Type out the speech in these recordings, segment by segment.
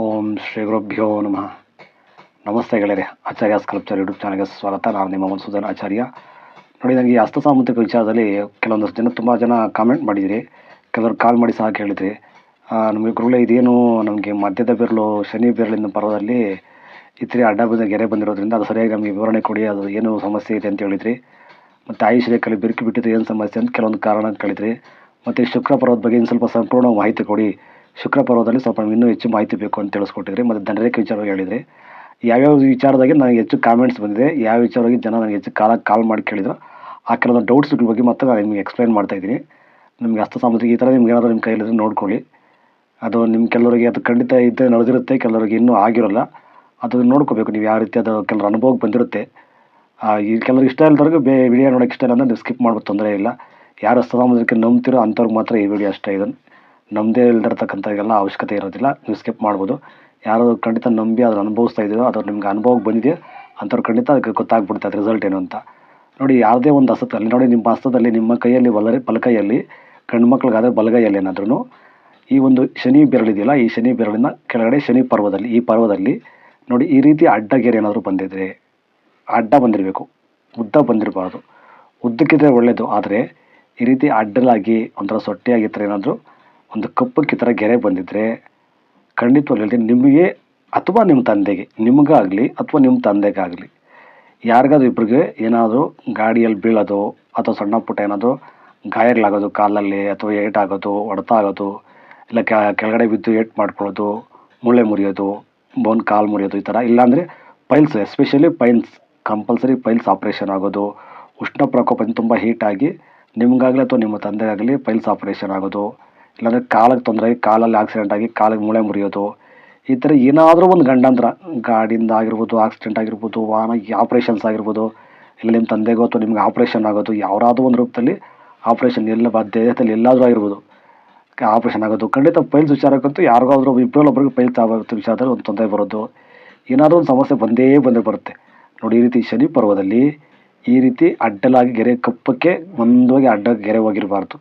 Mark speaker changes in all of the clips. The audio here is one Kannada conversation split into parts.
Speaker 1: ಓಂ ಶ್ರೀ ಗುರುಭ್ಯೋ ನಮಃ. ನಮಸ್ತೆ ಗೆಳೆಯರೆ, ಆಚಾರ್ಯ ಸ್ಕಲ್ಪ್ಚರ್ ಯೂಟ್ಯೂಬ್ ಚಾನಲ್ಗೆ ಸ್ವಾಗತ. ನಾನು ನಿಮ್ಮ ಮಧುಸೂದನ್ ಆಚಾರ್ಯ. ನೋಡಿ, ನನಗೆ ಈ ಹಸ್ತ ವಿಚಾರದಲ್ಲಿ ಕೆಲವೊಂದಷ್ಟು ಜನ, ತುಂಬ ಜನ ಕಾಮೆಂಟ್ ಮಾಡಿದಿರಿ. ಕೆಲವರು ಕಾಲ್ ಮಾಡಿ ಸಹ ಕೇಳಿದ್ರಿ. ನಮಗೆ ಗುರುಗಳೇ, ಇದೇನು ನಮಗೆ ಮಧ್ಯದ ಬೆರಳು, ಶನಿ ಬೆರಳಿನ ಪರ್ವದಲ್ಲಿ ಇತರೆ ಅಡ್ಡ ಬಂದ ಗೆರೆ ಬಂದಿರೋದ್ರಿಂದ ಅದು ಸರಿಯಾಗಿ ನಮಗೆ ವಿವರಣೆ ಕೊಡಿ, ಅದು ಏನು ಸಮಸ್ಯೆ ಇದೆ ಅಂತ ಹೇಳಿದ್ರಿ. ಮತ್ತು ಆಯುಷ್ ರೇಖೆಯಲ್ಲಿ ಬಿರುಕು ಬಿಟ್ಟಿದ್ದು ಏನು ಸಮಸ್ಯೆ ಅಂತ ಕೆಲವೊಂದು ಕಾರಣ ಕೇಳಿದ್ರಿ. ಮತ್ತು ಶುಕ್ರ ಪರ್ವದ ಬಗ್ಗೆ ಇನ್ನು ಸ್ವಲ್ಪ ಸಂಪೂರ್ಣ ಮಾಹಿತಿ ಕೊಡಿ. ಶುಕ್ರ ಪರ್ವದಲ್ಲಿ ಸ್ವಲ್ಪ ಇನ್ನೂ ಹೆಚ್ಚು ಮಾಹಿತಿ ಬೇಕು ಅಂತ ತಿಳಿಸ್ಕೊಟ್ಟಿದ್ರಿ. ಮತ್ತು ದಂಡರೇಖೆ ವಿಚಾರವಾಗಿ ಹೇಳಿದ್ರಿ, ಯಾವ್ಯಾವ ವಿಚಾರದಾಗೆ ನನಗೆ ಹೆಚ್ಚು ಕಾಮೆಂಟ್ಸ್ ಬಂದಿದೆ, ಯಾವ ವಿಚಾರವಾಗಿ ಜನ ನನಗೆ ಹೆಚ್ಚು ಕಾಲ ಕಾಲ್ ಮಾಡಿ ಕೇಳಿದ್ರು, ಆ ಕೆಲವೊಂದು ಡೌಟ್ಸ್ಗಳ ಬಗ್ಗೆ ಮತ್ತೆ ನಾನು ನಿಮಗೆ ಎಕ್ಸ್ಪ್ಲೈನ್ ಮಾಡ್ತಾ ಇದ್ದೀನಿ. ನಿಮಗೆ ಹಸ್ತ ಈ ಥರ ನಿಮ್ಗೆ ಏನಾದರೂ ನಿಮ್ಮ ಕೈಯಲ್ಲಿ ನೋಡ್ಕೊಳ್ಳಿ. ಅದು ನಿಮ್ಮ ಕೆಲವರಿಗೆ ಅದು ಖಂಡಿತ ಇದ್ದೇ ನಡೆದಿರುತ್ತೆ, ಕೆಲವರಿಗೆ ಇನ್ನೂ ಆಗಿರೋಲ್ಲ. ಅದನ್ನು ನೋಡ್ಕೋಬೇಕು ನೀವು ಯಾವ ರೀತಿ ಅದು ಕೆಲವ್ರ ಅನುಭವಕ್ಕೆ ಬಂದಿರುತ್ತೆ. ಈ ಕೆಲವ್ರಿಗೆ ಇಷ್ಟ ಇಲ್ಲದವ್ರಿಗೆ ಬೇ ವಿಡಿಯೋ ನೋಡೋಕ್ಕೆ ಇಷ್ಟ ಇಲ್ಲ ಅಂದರೆ ನೀವು ಸ್ಕಿಪ್ ಮಾಡ್ಬೋದು ತೊಂದರೆ ಇಲ್ಲ. ಯಾರು ಹಸ್ತಸಾಮುದ್ರಿಕ ನಂಬ್ತಿರೋ ಅಂಥವ್ರಿಗೆ ಮಾತ್ರ ಈ ವಿಡಿಯೋ ಅಷ್ಟೇ ಇದೆ ನಮ್ಮದೇ ಎಲ್ಲ ಅವಶ್ಯಕತೆ ಇರೋದಿಲ್ಲ. ನೀವು ಸ್ಕಿಪ್ ಮಾಡ್ಬೋದು. ಯಾರು ಖಂಡಿತ ನಂಬಿ ಅದನ್ನು ಅನುಭವಿಸ್ತಾ ಇದೆಯೋ ಅದು ನಿಮ್ಗೆ ಅನುಭವಕ್ಕೆ ಬಂದಿದೆ ಅಂಥವ್ರು ಖಂಡಿತ ಅದಕ್ಕೆ ಗೊತ್ತಾಗ್ಬಿಡುತ್ತೆ. ಅದು ರಿಸಲ್ಟ್ ಏನು ಅಂತ. ನೋಡಿ ಯಾವುದೇ ಒಂದು ಹಸ್ತದಲ್ಲಿ, ನೋಡಿ ನಿಮ್ಮ ಹಸ್ತದಲ್ಲಿ, ನಿಮ್ಮ ಕೈಯಲ್ಲಿ ಬಲ ಬಲಕೈಯಲ್ಲಿ, ಗಂಡು ಮಕ್ಳಿಗಾದರೆ ಬಲಗೈಯಲ್ಲಿ ಏನಾದ್ರೂ ಈ ಒಂದು ಶನಿ ಬೆರಳಿದೆಯಲ್ಲ ಈ ಶನಿ ಬೆರಳಿನ ಕೆಳಗಡೆ ಶನಿ ಪರ್ವದಲ್ಲಿ, ಈ ಪರ್ವದಲ್ಲಿ ನೋಡಿ ಈ ರೀತಿ ಅಡ್ಡಗೆರೆ ಏನಾದರೂ ಬಂದಿದ್ರೆ, ಅಡ್ಡ ಬಂದಿರಬೇಕು. ಉದ್ದ ಬಂದಿರಬಾರ್ದು. ಉದ್ದಕ್ಕಿದ್ರೆ ಒಳ್ಳೆಯದು ಆದರೆ ಈ ರೀತಿ ಅಡ್ಡಲಾಗಿ ಒಂಥರ ಸೊಟ್ಟಿಯಾಗಿ ಈ ಥರ ಏನಾದರೂ ಒಂದು ಕಪ್ಪಕ್ಕೆ ಈ ಥರ ಗೆರೆ ಬಂದಿದ್ದರೆ ಖಂಡಿತವಾಗ್ಲೂ ಹೇಳ್ತೀನಿ, ನಿಮಗೆ ಅಥವಾ ನಿಮ್ಮ ತಂದೆಗೆ, ನಿಮಗಾಗಲಿ ಅಥವಾ ನಿಮ್ಮ ತಂದೆಗಾಗಲಿ, ಯಾರಿಗಾದ್ರೂ ಇಬ್ಬರಿಗೆ ಏನಾದರೂ ಗಾಡಿಯಲ್ಲಿ ಬೀಳೋದು ಅಥವಾ ಸಣ್ಣ ಪುಟ್ಟ ಏನಾದರೂ ಗಾಯಗಳಾಗೋದು, ಕಾಲಲ್ಲಿ ಅಥವಾ ಏಟಾಗೋದು ಹೊಡೆತ ಆಗೋದು ಇಲ್ಲ ಕೆಳಗಡೆ ಬಿದ್ದು ಏಟ್ ಮಾಡ್ಕೊಳ್ಳೋದು ಮೂಳೆ ಮುರಿಯೋದು ಬೋನ್ ಕಾಲು ಮುರಿಯೋದು ಈ ಥರ, ಇಲ್ಲಾಂದರೆ piles, especially piles, compulsory piles operation ಆಗೋದು, ಉಷ್ಣ ಪ್ರಕೋಪದಿಂದ ತುಂಬ ಹೀಟಾಗಿ ನಿಮಗಾಗಲಿ ಅಥವಾ ನಿಮ್ಮ ತಂದೆಗಾಗಲಿ ಪೈಲ್ಸ್ ಆಪ್ರೇಷನ್ ಆಗೋದು ಇಲ್ಲಾಂದರೆ ಕಾಲಿಗೆ ತೊಂದರೆ ಆಗಿ, ಕಾಲಲ್ಲಿ ಆಕ್ಸಿಡೆಂಟ್ ಆಗಿ, ಕಾಲಿಗೆ ಮೂಳೆ ಮುರಿಯೋದು, ಈ ಥರ ಏನಾದರೂ ಒಂದು ಗಂಡಾಂತರ ಗಾಡಿಯಿಂದ ಆಗಿರ್ಬೋದು ಆಕ್ಸಿಡೆಂಟ್ ಆಗಿರ್ಬೋದು, ವಾಹನ ಆಪ್ರೇಷನ್ಸ್ ಆಗಿರ್ಬೋದು, ಇಲ್ಲ ನಿಮ್ಮ ತಂದೆಗೋ ಅಥವಾ ನಿಮ್ಗೆ ಆಪ್ರೇಷನ್ ಆಗೋದು, ಯಾವುದಾದ್ರೂ ಒಂದು ರೂಪದಲ್ಲಿ ಆಪ್ರೇಷನ್ ಎಲ್ಲ ದೇಹದಲ್ಲಿ ಎಲ್ಲಾದರೂ ಆಗಿರ್ಬೋದು ಆಪ್ರೇಷನ್ ಆಗೋದು, ಖಂಡಿತ ಪೈಲ್ಸ್ ವಿಚಾರಕ್ಕಂತೂ ಯಾರಿಗಾದ್ರೂ ಇಬ್ಬರಲ್ಲೊಬ್ಬರಿಗೆ ಪೈಲ್ಸ್ ಆಗೋದು ವಿಚಾರದಲ್ಲಿ ಒಂದು ತೊಂದರೆ ಬರೋದು, ಏನಾದರೂ ಒಂದು ಸಮಸ್ಯೆ ಬಂದೇ ಬಂದೇ ಬರುತ್ತೆ. ನೋಡಿ, ಈ ರೀತಿ ಶನಿ ಪರ್ವದಲ್ಲಿ ಈ ರೀತಿ ಅಡ್ಡಲಾಗಿ ಗೆರೆ ಕಪ್ಪಕ್ಕೆ ಒಂದೋಗಿ ಅಡ್ಡ ಗೆರೆ ಹೋಗಿರಬಾರ್ದು.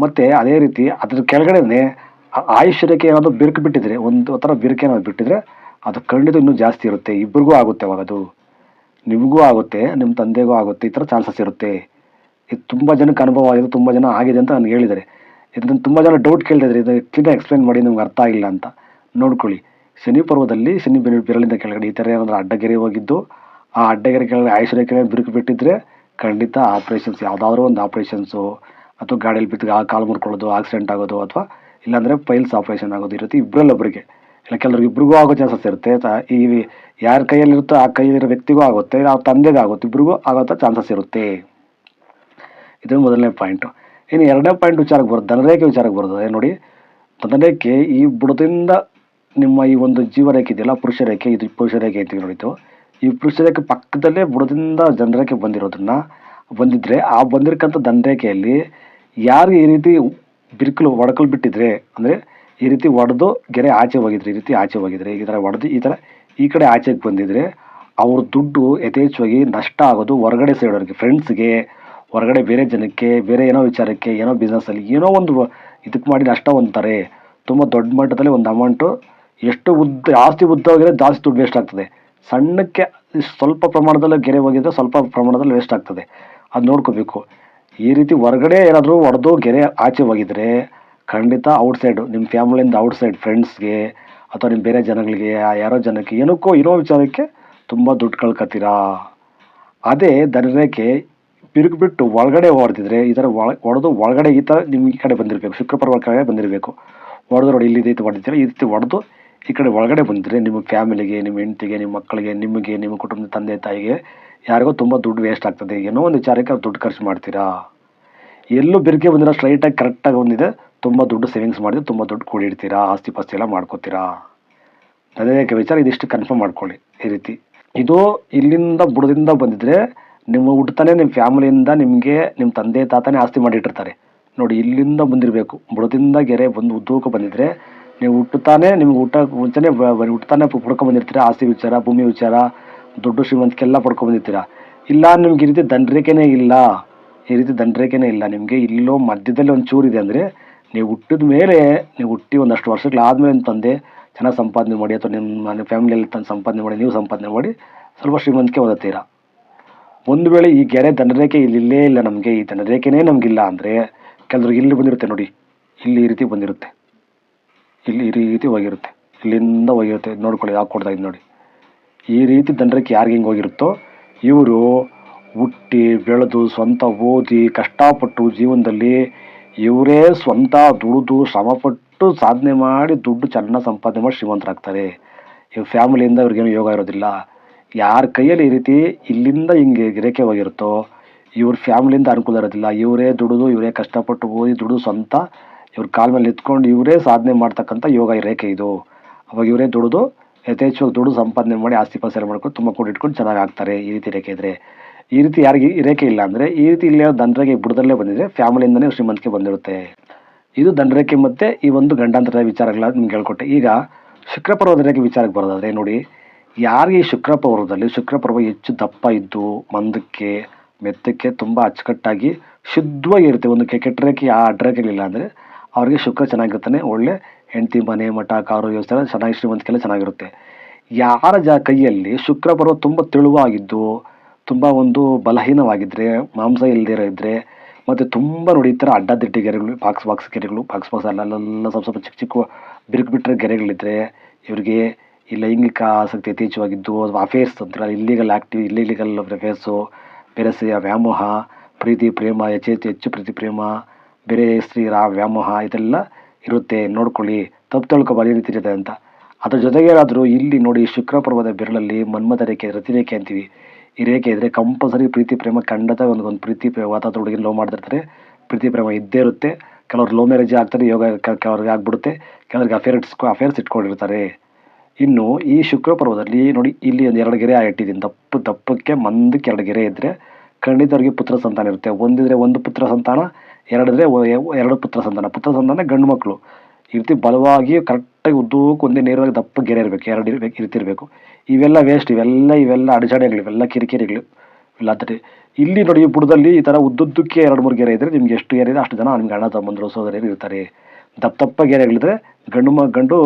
Speaker 1: ಮತ್ತು ಅದೇ ರೀತಿ ಅದ್ರ ಕೆಳಗಡೆನೆ ಆಯುಷ್ ರೇಖೆ ಏನಾದರೂ ಬಿರುಕು ಬಿಟ್ಟಿದ್ರೆ, ಒಂದು ಥರ ಬಿರುಕು ಏನಾದರೂ ಬಿಟ್ಟಿದ್ರೆ ಅದು ಖಂಡಿತ ಇನ್ನೂ ಜಾಸ್ತಿ ಇರುತ್ತೆ. ಇಬ್ಬರಿಗೂ ಆಗುತ್ತೆ ಅವಾಗ ಅದು. ನಿಮಗೂ ಆಗುತ್ತೆ ನಿಮ್ಮ ತಂದೆಗೂ ಆಗುತ್ತೆ, ಈ ಥರ ಚಾನ್ಸಸ್ ಇರುತ್ತೆ. ಇದು ತುಂಬ ಜನಕ್ಕೆ ಅನುಭವ ಆಗಿದೆ, ತುಂಬ ಜನ ಆಗಿದೆ ಅಂತ ನನಗೆ ಹೇಳಿದ್ದಾರೆ. ಇದನ್ನು ತುಂಬ ಜನ ಡೌಟ್ ಕೇಳ್ತಾ ಇದ್ದಾರೆ ಇದು ಕ್ಲೀನಾಗಿ ಎಕ್ಸ್ಪ್ಲೈನ್ ಮಾಡಿ ನಿಮ್ಗೆ ಅರ್ಥ ಆಗಿಲ್ಲ ಅಂತ. ನೋಡ್ಕೊಳ್ಳಿ. ಶನಿ ಪರ್ವದಲ್ಲಿ, ಶನಿ ಬೆರ- ಬೆರಳಿಂದ ಕೆಳಗಡೆ ಈ ಥರ ಏನಾದರೂ ಅಡ್ಡಗೆರೆ ಹೋಗಿದ್ದು, ಆ ಅಡ್ಡಗೆರೆ ಕೆಳಗಡೆ ಆಯುಷ್ ರೇಖೆ ಬಿರುಕು ಬಿಟ್ಟಿದ್ರೆ ಖಂಡಿತ ಆಪ್ರೇಷನ್ಸ್ ಯಾವುದಾದ್ರೂ ಒಂದು ಆಪ್ರೇಷನ್ಸು ಅಥವಾ ಗಾಡಿಯಲ್ಲಿ ಬಿದ್ದು ಆ ಕಾಲು ಮುರ್ಕೊಳ್ಳೋದು ಆಕ್ಸಿಡೆಂಟ್ ಆಗೋದು ಅಥವಾ ಇಲ್ಲಾಂದರೆ ಪೈಲ್ಸ್ ಆಪ್ರೇಷನ್ ಆಗೋದು ಇರುತ್ತೆ ಇಬ್ಬರಲ್ಲೊಬ್ಬರಿಗೆ ಇಲ್ಲ, ಕೆಲವ್ರಿಗೆ ಇಬ್ಬರಿಗೂ ಆಗೋ ಚಾನ್ಸಸ್ ಇರುತ್ತೆ. ಈ ಯಾರ ಕೈಯಲ್ಲಿರುತ್ತೋ ಆ ಕೈಯಲ್ಲಿರೋ ವ್ಯಕ್ತಿಗೂ ಆಗುತ್ತೆ ಆ ತಂದೆಗೂ ಆಗುತ್ತೆ, ಇಬ್ರಿಗೂ ಆಗೋಂಥ ಚಾನ್ಸಸ್ ಇರುತ್ತೆ. ಇದು ಮೊದಲನೇ ಪಾಯಿಂಟು ಇನ್ನು ಎರಡನೇ ಪಾಯಿಂಟ್ ವಿಚಾರಕ್ಕೆ ಬರೋದು, ಧನರೇಖೆ ವಿಚಾರಕ್ಕೆ ಬರೋದು. ನೋಡಿ, ಧನರೇಖೆ ಈ ಬುಡದಿಂದ ನಿಮ್ಮ ಈ ಒಂದು ಜೀವರೇಖೆ ಇದೆಯಲ್ಲ, ಪುರುಷ ರೇಖೆ, ಇದು ಪುರುಷ ರೇಖೆ ಅಂತೀವಿ ನೋಡಿದ್ದು. ಈ ಪುರುಷ ರೇಖೆ ಪಕ್ಕದಲ್ಲೇ ಬುಡದಿಂದ ಜನರೇಖೆ ಬಂದಿರೋದನ್ನ ಬಂದಿದ್ರೆ, ಆ ಬಂದಿರಕ್ಕಂಥ ಧನರೇಖೆಯಲ್ಲಿ ಯಾರು ಈ ರೀತಿ ಬಿರುಕಲು ಒಡಕಲು ಬಿಟ್ಟಿದ್ರೆ, ಅಂದರೆ ಈ ರೀತಿ ಒಡೆದು ಗೆರೆ ಆಚೆ ಹೋಗಿದ್ರೆ, ಈ ರೀತಿ ಆಚೆ ಹೋಗಿದ್ರೆ, ಈ ಥರ ಒಡೆದು, ಈ ಥರ ಈ ಕಡೆ ಆಚೆಗೆ ಬಂದಿದ್ರೆ ಅವ್ರ ದುಡ್ಡು ಯಥೇಚ್ಛವಾಗಿ ನಷ್ಟ ಆಗೋದು ಹೊರಗಡೆ ಸೈಡ್ ಅವ್ರಿಗೆ ಫ್ರೆಂಡ್ಸ್ಗೆ ಹೊರಗಡೆ ಬೇರೆ ಜನಕ್ಕೆ, ಬೇರೆ ಏನೋ ವಿಚಾರಕ್ಕೆ, ಏನೋ ಬಿಸ್ನೆಸ್ಸಲ್ಲಿ ಏನೋ ಒಂದು ಇದಕ್ಕೆ ಮಾಡಿ ನಷ್ಟ ಹೊಂದ್ತಾರೆ. ತುಂಬ ದೊಡ್ಡ ಮಟ್ಟದಲ್ಲಿ ಒಂದು ಅಮೌಂಟು ಎಷ್ಟು ಉದ್ದ, ಜಾಸ್ತಿ ಉದ್ದ ಹೋಗಿದ್ರೆ ಜಾಸ್ತಿ ದುಡ್ಡು ವೇಸ್ಟ್ ಆಗ್ತದೆ. ಸಣ್ಣಕ್ಕೆ ಸ್ವಲ್ಪ ಪ್ರಮಾಣದಲ್ಲಿ ಗೆರೆ ಹೋಗಿದ್ರೆ ಸ್ವಲ್ಪ ಪ್ರಮಾಣದಲ್ಲಿ ವೇಸ್ಟ್ ಆಗ್ತದೆ. ಅದು ನೋಡ್ಕೋಬೇಕು. ಈ ರೀತಿ ಹೊರಗಡೆ ಏನಾದರೂ ಹೊಡೆದು ಗೆರೆ ಆಚೆ ಹೋಗಿದ್ರೆ ಖಂಡಿತ ಔಟ್ಸೈಡು ನಿಮ್ಮ ಫ್ಯಾಮಿಲಿಯಿಂದ ಔಟ್ಸೈಡ್ ಫ್ರೆಂಡ್ಸ್ಗೆ ಅಥವಾ ನಿಮ್ಮ ಬೇರೆ ಜನಗಳಿಗೆ, ಯಾರೋ ಜನಕ್ಕೆ, ಏನಕ್ಕೋ ಇರೋ ವಿಚಾರಕ್ಕೆ ತುಂಬ ದುಡ್ಡು ಕಳ್ಕೊತೀರಾ ಅದೇ ಧನರೇಖೆ ಬಿರುಕು ಬಿಟ್ಟು ಒಳಗಡೆ ಹೊಡೆದಿದ್ರೆ ಈ ಥರ ಒಳ ಹೊಡೆದು ಒಳಗಡೆ ಈ ಥರ ನಿಮ್ಮ ಈ ಕಡೆ ಬಂದಿರಬೇಕು ಶುಕ್ರಪರ್ವ ಕಡೆ ಬಂದಿರಬೇಕು. ಹೊಡೆದು ನೋಡಿ ಇಲ್ಲಿ ರೀತಿ ಹೊಡೆದಿದ್ರೆ ಈ ರೀತಿ ಹೊಡೆದು ಈ ಕಡೆ ಒಳಗಡೆ ಬಂದಿದ್ರೆ ನಿಮ್ಮ ಫ್ಯಾಮಿಲಿಗೆ ನಿಮ್ಮ ಹೆಂಡತಿಗೆ, ನಿಮ್ಮ ಮಕ್ಕಳಿಗೆ, ನಿಮಗೆ, ನಿಮ್ಮ ಕುಟುಂಬದ ತಂದೆ ತಾಯಿಗೆ ಯಾರಿಗೋ ತುಂಬ ದುಡ್ಡು ವೇಸ್ಟ್ ಆಗ್ತದೆ. ಏನೋ ಒಂದು ವಿಚಾರಕ್ಕೆ ದುಡ್ಡು ಖರ್ಚು ಮಾಡ್ತೀರಾ? ಎಲ್ಲೂ ಬಿರುಕೆ ಬಂದಿರೋ ಸ್ಟ್ರೈಟಾಗಿ ಕರೆಕ್ಟಾಗಿ ಒಂದಿದೆ. ತುಂಬ ದುಡ್ಡು ಸೇವಿಂಗ್ಸ್ ಮಾಡಿದ್ರೆ ತುಂಬ ದುಡ್ಡು ಕೂಡಿಡ್ತೀರಾ? ಆಸ್ತಿ ಪಾಸ್ತಿ ಎಲ್ಲ ಮಾಡ್ಕೋತೀರಾ? ಅದೇ ವಿಚಾರ ಇದಿಷ್ಟು ಕನ್ಫರ್ಮ್ ಮಾಡ್ಕೊಳ್ಳಿ. ಈ ರೀತಿ. ಇದು ಇಲ್ಲಿಂದ ಬುಡದಿಂದ ಬಂದಿದ್ರೆ ನಿಮ್ಮ ಹುಡ್ತಾನೆ ನಿಮ್ಮ ಫ್ಯಾಮಿಲಿಯಿಂದ ನಿಮಗೆ ನಿಮ್ಮ ತಂದೆ ತಾತನೇ ಆಸ್ತಿ ಮಾಡಿಟ್ಟಿರ್ತಾರೆ. ನೋಡಿ, ಇಲ್ಲಿಂದ ಬಂದಿರಬೇಕು. ಬುಡದಿಂದ ಗೆರೆ ಬಂದು ಉದ್ಯೋಗ ಬಂದಿದ್ರೆ ನೀವು ಹುಟ್ಟುತ್ತಾನೆ, ನಿಮ್ಗೆ ಊಟ ಮುಂಚೆನೇ ಹುಟ್ಟುತ್ತಾನೆ ಪುಡ್ಕೊಂಡು ಬಂದಿರ್ತೀರ? ಆಸ್ತಿ ವಿಚಾರ, ಭೂಮಿ ವಿಚಾರ ದುಡ್ಡು ಶ್ರೀಮಂತಿಕೆಲ್ಲ ಎಲ್ಲ ಪಡ್ಕೊಂಡ್ ಬಂದಿರ್ತೀರಾ ಇಲ್ಲ, ನಿಮ್ಗೆ ಈ ರೀತಿ ದಂಡರೇಖೆನೇ ಇಲ್ಲ. ಈ ರೀತಿ ದಂಡರೇಖೆನೇ ಇಲ್ಲ. ನಿಮಗೆ ಇಲ್ಲೋ ಮಧ್ಯದಲ್ಲಿ ಒಂದು ಚೂರಿದೆ ಅಂದರೆ ನೀವು ಹುಟ್ಟಿದ ಮೇಲೆ ನೀವು ಹುಟ್ಟಿ ಒಂದಷ್ಟು ವರ್ಷಗಳಾದ್ಮೇಲೆ ನಿಮ್ಮ ತಂದೆ, ಚೆನ್ನಾಗಿ ಸಂಪಾದನೆ ಮಾಡಿ ಅಥವಾ ನಿಮ್ಮ ಫ್ಯಾಮಿಲಿಯಲ್ಲಿ ತಂದು ಸಂಪಾದನೆ ಮಾಡಿ, ನೀವು ಸಂಪಾದನೆ ಮಾಡಿ ಸ್ವಲ್ಪ ಶ್ರೀಮಂತಿಕೆ ಓದತ್ತೀರ ಒಂದು ವೇಳೆ ಈ ಗೆರೆ ದಂಡರೇಖೆ ಇಲ್ಲೇ ಇಲ್ಲ ನಮಗೆ, ಈ ದಂಡರೇಖೆನೇ ನಮಗಿಲ್ಲ ಅಂದರೆ ಕೆಲವ್ರಿಗೆ ಇಲ್ಲಿ ಬಂದಿರುತ್ತೆ ನೋಡಿ. ಇಲ್ಲಿ ಈ ರೀತಿ ಬಂದಿರುತ್ತೆ. ಇಲ್ಲಿ ಈ ರೀತಿ ಹೋಗಿರುತ್ತೆ. ಇಲ್ಲಿಂದ ಹೋಗಿರುತ್ತೆ. ನೋಡ್ಕೊಳ್ಳಿ ಹಾಕ್ಕೊಡ್ತಾ ಇದ್ದು ನೋಡಿ. ಈ ರೀತಿ ದಂಡರಕ್ಕೆ ಯಾರಿಗೆ ಹಿಂಗೆ ಹೋಗಿರುತ್ತೋ ಇವರು ಹುಟ್ಟಿ, ಬೆಳೆದು, ಸ್ವಂತ ಓದಿ, ಕಷ್ಟಪಟ್ಟು ಜೀವನದಲ್ಲಿ ಇವರೇ ಸ್ವಂತ ದುಡಿದು ಶ್ರಮಪಟ್ಟು ಸಾಧನೆ ಮಾಡಿ ದುಡ್ಡು ಚೆನ್ನಾಗಿ ಸಂಪಾದನೆ ಮಾಡಿ ಶ್ರೀಮಂತರಾಗ್ತಾರೆ. ಇವ್ರ ಫ್ಯಾಮಿಲಿಯಿಂದ ಇವ್ರಿಗೇನು ಯೋಗ ಇರೋದಿಲ್ಲ. ಯಾರ ಕೈಯಲ್ಲಿ ಈ ರೀತಿ ಇಲ್ಲಿಂದ ಹಿಂಗೆ ಗಿರಕೆ ಹೋಗಿರುತ್ತೋ ಇವ್ರ ಫ್ಯಾಮಿಲಿಯಿಂದ ಅನುಕೂಲ ಇರೋದಿಲ್ಲ. ಇವರೇ ದುಡಿದು, ಇವರೇ ಕಷ್ಟಪಟ್ಟು ಓದಿ, ದುಡಿದು ಸ್ವಂತ ಇವ್ರ ಕಾಲ ಮೇಲೆ ನಿಂತ್ಕೊಂಡು ಇವರೇ ಸಾಧನೆ ಮಾಡ್ತಕ್ಕಂಥ ಯೋಗ ರೇಖೆ ಇದು. ಅವಾಗ ಇವರೇ ದುಡಿದು ಯಥೇಚ್ಛವಾಗಿ ದುಡ್ಡು ಸಂಪಾದನೆ ಮಾಡಿ ಆಸ್ತಿ ಪಾಸ್ತಿ ಮಾಡ್ಕೊಂಡು ತುಂಬ ಕೂಡ ಇಟ್ಕೊಂಡು ಚೆನ್ನಾಗಿ ಆಗ್ತಾರೆ ಈ ರೀತಿ ರೇಖೆ ಇದ್ರೆ. ಈ ರೀತಿ ಯಾರಿಗೆ ರೇಖೆ ಇಲ್ಲ ಅಂದರೆ ಈ ರೀತಿ ಇಲ್ಲಿ ದಂಡರೇಖೆ ಬುಡದಲ್ಲೇ ಬಂದಿದೆ ಫ್ಯಾಮಿಲಿಯಿಂದನೇ ಶ್ರೀಮಂತಿಕೆ ಬಂದಿರುತ್ತೆ. ಇದು ದಂಡರೇಖೆ ಮತ್ತು ಈ ಒಂದು ಗಂಡಾಂತರ ವಿಚಾರಗಳ ನಿಮ್ಗೆ ಹೇಳ್ಕೊಟ್ಟೆ. ಈಗ ಶುಕ್ರ ಪರ್ವದ ರೇಖೆ ವಿಚಾರಕ್ಕೆ ಬರೋದಾದರೆ ನೋಡಿ, ಯಾರಿಗೆ ಶುಕ್ರ ಪರ್ವದಲ್ಲಿ ಶುಕ್ರ ಹೆಚ್ಚು ದಪ್ಪ ಇದ್ದು ಮಂದಕ್ಕೆ, ಮೆತ್ತಕ್ಕೆ ತುಂಬ ಅಚ್ಚುಕಟ್ಟಾಗಿ ಶುದ್ಧವಾಗಿರುತ್ತೆ. ಒಂದು ಕೆಟ್ಟ ರೇಖೆ, ಆ ಅಡ್ರೇಖೆಗಳಿಲ್ಲ ಅಂದರೆ ಅವರಿಗೆ ಶುಕ್ರ ಚೆನ್ನಾಗಿರ್ತಾನೆ ಒಳ್ಳೆ ಹೆಂಡತಿ, ಮನೆ, ಮಠ, ಕಾರು, ವ್ಯವಸ್ಥೆ ಎಲ್ಲ ಚೆನ್ನಾಗಿ ಶ್ರೀಮಂತಿಕೆಲ್ಲ ಚೆನ್ನಾಗಿರುತ್ತೆ. ಯಾರ ಜ ಕೈಯಲ್ಲಿ ಶುಕ್ರ ಪರ್ವ ತುಂಬ ತೆಳುವಾಗಿದ್ದು, ತುಂಬ ಒಂದು ಬಲಹೀನವಾಗಿದ್ದರೆ ಮಾಂಸ ಇಲ್ಲದೇ ಇದ್ದರೆ ಮತ್ತು ತುಂಬ ನೋಡಿ ಥರ ಅಡ್ಡದಿಡ್ಡಿ ಗೆರೆಗಳು ಬಾಕ್ಸ್ ಬಾಕ್ಸ್ ಗೆರೆಗಳು ಬಾಕ್ಸ್ ಬಾಕ್ಸ್ ಅಲ್ಲೆಲ್ಲ ಸ್ವಲ್ಪ ಸ್ವಲ್ಪ ಚಿಕ್ಕ ಚಿಕ್ಕ ಬಿರುಕು ಬಿಟ್ಟರೆ ಗೆರೆಗಳಿದ್ದರೆ ಇವರಿಗೆ ಈ ಲೈಂಗಿಕ ಆಸಕ್ತಿ ಯಥೇಚ್ಛವಾಗಿದ್ದು ಅಥವಾ ಅಫೇರ್ಸ್ ಅಂತಾರೆ ಇಲ್ಲಿಗಲ್ ಆ್ಯಕ್ಟಿವ್ ಇಲ್ಲಿಗಲ್ ಅಫೇರ್ಸು ಬೆರೆಸೆಯ ವ್ಯಾಮೋಹ, ಪ್ರೀತಿ, ಪ್ರೇಮ ಹೆಚ್ಚು ಹೆಚ್ಚು ಪ್ರೀತಿ, ಪ್ರೇಮ, ಬೇರೆ ಸ್ತ್ರೀಯರ ವ್ಯಾಮೋಹ, ಇದೆಲ್ಲ ಇರುತ್ತೆ, ನೋಡ್ಕೊಳ್ಳಿ. ತಪ್ಪು ತಿಳ್ಕೊಬಾರ್ದು, ಈ ರೀತಿ ಅಂತ. ಅದ್ರ ಜೊತೆಗೆ ಏನಾದರೂ ಇಲ್ಲಿ ನೋಡಿ ಶುಕ್ರ ಪರ್ವದ ಬೆರಳಲ್ಲಿ ಮನ್ಮದ ರೇಖೆ, ರತಿ ರೇಖೆ ಅಂತೀವಿ. ಈ ರೇಖೆ ಇದ್ದರೆ ಕಂಪಲ್ಸರಿ ಪ್ರೀತಿ ಪ್ರೇಮ ಖಂಡತ ಒಂದು ಒಂದು ಪ್ರೀತಿ ವಾತಾವರಣ ಹುಡುಗಿ ಲವ್ ಮಾಡ್ತಿರ್ತಾರೆ. ಪ್ರೀತಿ ಪ್ರೇಮ ಇದ್ದೇ ಇರುತ್ತೆ. ಕೆಲವ್ರು ಲೋ ಮ್ಯಾರೇಜ್ ಆಗ್ತಾರೆ, ಯೋಗ ಕೆಲವರಿಗೆ ಆಗ್ಬಿಡುತ್ತೆ. ಕೆಲವ್ರಿಗೆ ಅಫೇರ್ಸ್ ಅಫೇರ್ಸ್ ಇಟ್ಕೊಂಡಿರ್ತಾರೆ. ಇನ್ನು ಈ ಶುಕ್ರ ಪರ್ವದಲ್ಲಿ ನೋಡಿ, ಇಲ್ಲಿ ಒಂದು ಎರಡು ಗೆರೆ ಇಟ್ಟಿದ್ದೀನಿ. ದಪ್ಪ ದಪ್ಪಕ್ಕೆ ಮಂದಕ್ಕೆ ಎರಡು ಗೆರೆ ಇದ್ದರೆ ಖಂಡಿತವ್ರಿಗೆ ಪುತ್ರ ಸಂತಾನ ಇರುತ್ತೆ. ಒಂದಿದ್ರೆ ಒಂದು ಪುತ್ರ ಸಂತಾನ ಎರಡಿದ್ರೆ ಎರಡು ಪುತ್ರ ಸಂತಾನ. ಪುತ್ರ ಸಂತಾನ ಗಂಡು ಮಕ್ಕಳು ಈ ರೀತಿ ಬಲವಾಗಿ ಕರೆಕ್ಟಾಗಿ ಉದ್ದಕ್ಕೂ ಒಂದೇ ನೇರವಾಗಿ ದಪ್ಪ ಗೆರೆ ಇರಬೇಕು. ಎರಡು ಇರಬೇಕು ಇರ್ತಿರಬೇಕು. ಇವೆಲ್ಲ ವೇಸ್ಟ್ ಇವೆಲ್ಲ ಇವೆಲ್ಲ ಅಡಚಣೆಗಳು, ಇವೆಲ್ಲ ಕಿರಿಕಿರಿಗಳು. ಇಲ್ಲ ಇಲ್ಲಿ ನೋಡಿ ಬುಡದಲ್ಲಿ ಈ ಥರ ಉದ್ದುದ್ದಕ್ಕೆ ಎರಡು, ಮೂರು ಗೆರೆ ಇದ್ದರೆ ನಿಮ್ಗೆ ಎಷ್ಟು ಗೆರೆ ಇದೆ, ಅಷ್ಟು ಜನ ನಿಮ್ಗೆ ಅಣ್ಣ ತಮ್ಮಂದರು ಸೋದರಿಯರು ಇರ್ತಾರೆ. ದಪ್ಪ ದಪ್ಪ ಗೆರೆಗಳಿದ್ರೆ ಗಂಡು ಮ ಗಂಡು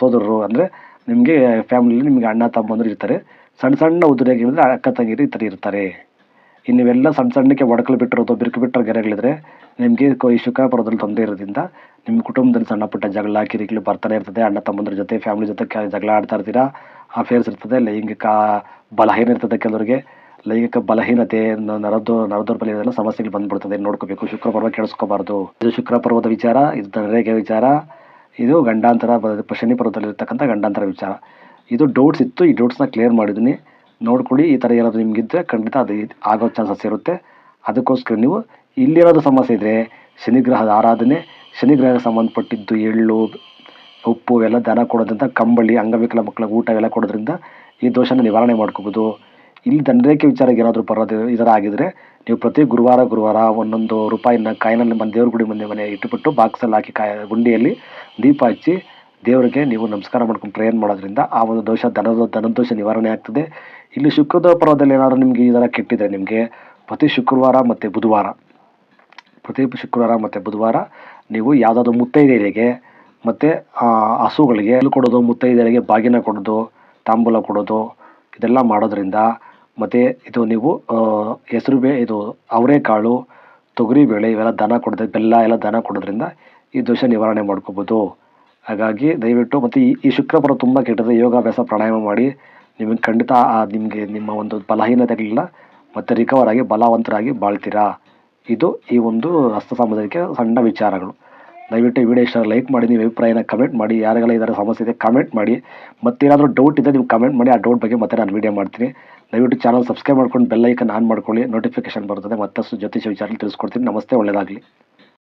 Speaker 1: ಸೋದರರು ಅಂದರೆ ನಿಮಗೆ ಫ್ಯಾಮಿಲಿಯಲ್ಲಿ ನಿಮಗೆ ಅಣ್ಣ, ತಮ್ಮಂದರು ಇರ್ತಾರೆ. ಸಣ್ಣ ಸಣ್ಣ ಉದುರೆಗಳಿದ್ರೆ ಅಕ್ಕ, ತಂಗಿರು ಈ ಥರ ಇರ್ತಾರೆ. ಇವೆಲ್ಲ ಸಣ್ಣ ಸಣ್ಣಕ್ಕೆ ಒಡಕಲು ಬಿಟ್ಟಿರೋದು ಬಿರುಕು ಬಿಟ್ಟಿರೋ ಗೆರೆಗಳಿದ್ರೆ ನಿಮಗೆ ಈ ಶುಕ್ರ ಪರ್ವದಲ್ಲಿ ತೊಂದರೆ ಇರೋದ್ರಿಂದ ನಿಮ್ಮ ಕುಟುಂಬದಲ್ಲಿ ಸಣ್ಣ ಪುಟ್ಟ ಜಗಳ ಕಿರಿಕಿಲು ಬರ್ತಾನೆ ಇರ್ತದೆ. ಅಣ್ಣ, ತಮ್ಮಂದ್ರ ಜೊತೆ ಫ್ಯಾಮಿಲಿ ಜೊತೆ ಜಗಳ ಆಡ್ತಾ ಇರ್ತೀರಾ? ಅಫೇರ್ಸ್ ಇರ್ತದೆ. ಲೈಂಗಿಕ ಬಲಹೀನ ಇರ್ತದೆ ಕೆಲವರಿಗೆ. ಲೈಂಗಿಕ ಬಲಹೀನತೆ ನರದೋ ನರದೌರ್ಬಲ್ಯ ಇದೆಲ್ಲ ಸಮಸ್ಯೆಗಳು ಬಂದ್ಬಿಡ್ತದೆ. ನೋಡ್ಕೋಬೇಕು. ಶುಕ್ರ ಪರ್ವ ಕೇಳಿಸ್ಕೋಬಾರ್ದು ಇದು ಶುಕ್ರ ಪರ್ವದ ವಿಚಾರ, ಇದು ಧನರೇಖೆ ವಿಚಾರ, ಇದು ಗಂಡಾಂತರ ಶನಿ ಪರ್ವದಲ್ಲಿ ಇರ್ತಕ್ಕಂಥ ಗಂಡಾಂತರ ವಿಚಾರ. ಇದು ಡೌಟ್ಸ್ ಇತ್ತು. ಈ ಡೌಟ್ಸ್ನ ಕ್ಲಿಯರ್ ಮಾಡಿದ್ದೀನಿ. ನೋಡ್ಕೊಳ್ಳಿ, ಈ ಥರ ಏನಾದರೂ ನಿಮಗಿದ್ದರೆ ಖಂಡಿತ ಅದು ಆಗೋ ಚಾನ್ಸಸ್ ಇರುತ್ತೆ. ಅದಕ್ಕೋಸ್ಕರ ನೀವು ಇಲ್ಲೇನಾದರೂ ಸಮಸ್ಯೆ ಇದ್ದರೆ ಶನಿಗ್ರಹದ ಆರಾಧನೆ, ಶನಿಗ್ರಹಕ್ಕೆ ಸಂಬಂಧಪಟ್ಟಿದ್ದು ಎಳ್ಳು, ಉಪ್ಪು, ಎಲ್ಲ ದನ ಕೊಡೋದ್ರಿಂದ, ಕಂಬಳಿ, ಅಂಗವಿಕಲ ಮಕ್ಕಳಿಗೆ ಊಟ ಎಲ್ಲ ಕೊಡೋದ್ರಿಂದ ಈ ದೋಷನ ನಿವಾರಣೆ ಮಾಡ್ಕೋಬೋದು. ಇಲ್ಲಿ ದಂಡರೇಖೆ ವಿಚಾರಕ್ಕೆ ಏನಾದರೂ ಬರೋದು ಈ ಥರ ಆಗಿದರೆ ನೀವು ಪ್ರತಿ ಗುರುವಾರ ಗುರುವಾರ ಒಂದೊಂದು ರೂಪಾಯಿನ ಕಾಯಿನಲ್ಲಿ ಬಂದು ದೇವ್ರ ಗುಡಿ ಮುಂದೆ ಮನೆ ಇಟ್ಟುಬಿಟ್ಟು ಬಾಕ್ಸಲ್ಲಿ ಹಾಕಿ ಕಾಯ ಗುಂಡಿಯಲ್ಲಿ ದೀಪ ಹಚ್ಚಿ ದೇವರಿಗೆ ನೀವು ನಮಸ್ಕಾರ ಮಾಡ್ಕೊಂಡು ಪ್ರೇಯರ್ ಮಾಡೋದ್ರಿಂದ ಆ ಒಂದು ದೋಷ ಧನದ ಧನದೋಷ ನಿವಾರಣೆ ಆಗ್ತದೆ. ಇಲ್ಲಿ ಶುಕ್ರದ ಪರ್ವದಲ್ಲಿ ಏನಾದರೂ ನಿಮಗೆ ಈ ಥರ ಕೆಟ್ಟಿದೆ ನಿಮಗೆ ಪ್ರತಿ ಶುಕ್ರವಾರ ಮತ್ತು ಬುಧವಾರ. ಪ್ರತಿ ಶುಕ್ರವಾರ ಮತ್ತು ಬುಧವಾರ ನೀವು ಯಾವುದಾದ್ರು ಮುತ್ತೈದೆಯರಿಗೆ ಮತ್ತು ಹಸುಗಳಿಗೆ ಎಲ್ಲಿ ಕೊಡೋದು, ಮುತ್ತೈದೆಯರಿಗೆ ಬಾಗಿನ ಕೊಡೋದು, ತಾಂಬೂಲ ಕೊಡೋದು, ಇದೆಲ್ಲ ಮಾಡೋದ್ರಿಂದ ಮತ್ತು ಇದು ನೀವು ಹೆಸರು ಬೇ, ಇದು ಅವರೆಕಾಳು, ತೊಗರಿಬೇಳೆ ಇವೆಲ್ಲ ದನ ಕೊಡೋದು, ಬೆಲ್ಲ ಎಲ್ಲ ದನ ಕೊಡೋದ್ರಿಂದ ಈ ದೋಷ ನಿವಾರಣೆ ಮಾಡ್ಕೋಬೋದು. ಹಾಗಾಗಿ ದಯವಿಟ್ಟು ಮತ್ತು ಈ ಈ ಶುಕ್ರವಾರ ತುಂಬ ಕೆಟ್ಟದ್ದು ಯೋಗಾಭ್ಯಾಸ ಪ್ರಾಣಾಯಾಮ ಮಾಡಿ, ನಿಮಗೆ ಖಂಡಿತ ನಿಮಗೆ ನಿಮ್ಮ ಒಂದು ಬಲಹೀನತೆಗಳಿಲ್ಲ ಮತ್ತು ರಿಕವರ್ ಆಗಿ ಬಲವಂತರಾಗಿ ಬಾಳ್ತೀರಾ? ಇದು ಈ ಒಂದು ಹಸ್ತ ಸಾಮುದಾಯಿಕ ಸಣ್ಣ ವಿಚಾರಗಳು. ದಯವಿಟ್ಟು ವಿಡಿಯೋ ಇಷ್ಟ ಲೈಕ್ ಮಾಡಿ ನೀವು ಅಭಿಪ್ರಾಯನ ಕಮೆಂಟ್ ಮಾಡಿ, ಯಾರಿಗೆಲ್ಲ ಇದರ ಸಮಸ್ಯೆ ಇದೆ ಕಮೆಂಟ್ ಮಾಡಿ, ಮತ್ತೇನಾದರೂ ಡೌಟ್ ಇದೆ ನೀವು ಕಮೆಂಟ್ ಮಾಡಿ, ಆ ಡೌಟ್ ಬಗ್ಗೆ ಮತ್ತೆ ನಾನು ವಿಡಿಯೋ ಮಾಡ್ತೀನಿ. ದಯವಿಟ್ಟು ಚಾನಲ್ ಸಬ್ಸ್ಕ್ರೈಬ್ ಮಾಡ್ಕೊಂಡು ಬೆಲ್ಲೈಕನ್ ಆನ್ ಮಾಡ್ಕೊಳ್ಳಿ ನೋಟಿಫಿಕೇಶನ್ ಬರ್ತದೆ ಮತ್ತಷ್ಟು ಜ್ಯೋತಿಷ ವಿಚಾರ ತಿಳಿಸ್ಕೊಡ್ತೀನಿ. ನಮಸ್ತೆ ಒಳ್ಳೆಯದಾಗಲಿ